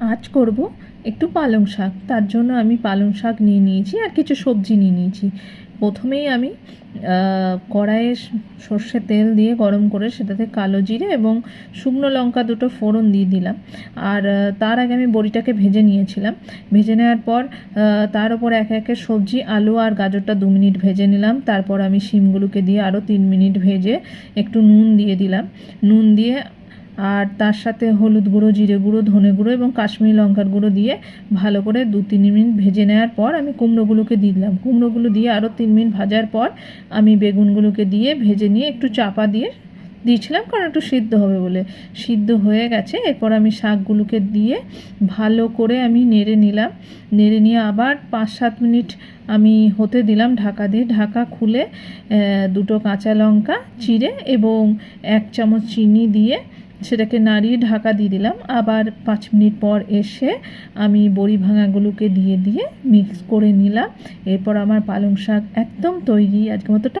আজ করব একটু পালং শাক। তার জন্য আমি পালং শাক নিয়ে নিয়েছি আর কিছু সবজি নিয়ে নিয়েছি। প্রথমেই আমি কড়াইয়ে স- সর্ষের তেল দিয়ে গরম করে সেটাতে কালো জিরে এবং শুকনো লঙ্কা দুটো ফোড়ন দিয়ে দিলাম। আর তার আগে আমি বড়িটাকে ভেজে নিয়েছিলাম। ভেজে নেওয়ার পর তার উপর একে একে সবজি, আলু আর গাজরটা দু মিনিট ভেজে নিলাম। তারপর আমি শিমগুলোকে দিয়ে আরও তিন মিনিট ভেজে একটু নুন দিয়ে দিলাম। নুন দিয়ে আর তার সাথে হলুদ গুঁড়ো, জিরে গুঁড়ো, ধনে গুঁড়ো এবং কাশ্মীরি লঙ্কার গুঁড়ো দিয়ে ভালো করে দু তিন মিনিট ভেজে নেওয়ার পর আমি কুমড়োগুলোকে দিলাম। কুমড়োগুলো দিয়ে আরও তিন মিনিট ভাজার পর আমি বেগুনগুলোকে দিয়ে ভেজে নিয়ে একটু চাপা দিয়ে দিয়েছিলাম কারণ একটু সিদ্ধ হবে বলে। সিদ্ধ হয়ে গেছে। এরপর আমি শাকগুলোকে দিয়ে ভালো করে আমি নেড়ে নিলাম। নেড়ে নিয়ে আবার পাঁচ সাত মিনিট আমি হতে দিলাম ঢাকা দিয়ে। ঢাকা খুলে দুটো কাঁচা লঙ্কা চিড়ে এবং এক চামচ চিনি দিয়ে সেটাকে নাড়িয়ে ঢাকা দিয়ে দিলাম। আবার পাঁচ মিনিট পর এসে আমি বড়ি ভাঙাগুলোকে দিয়ে দিয়ে মিক্স করে নিলাম। এরপর আমার পালং শাক একদম তৈরি। আজকে মতো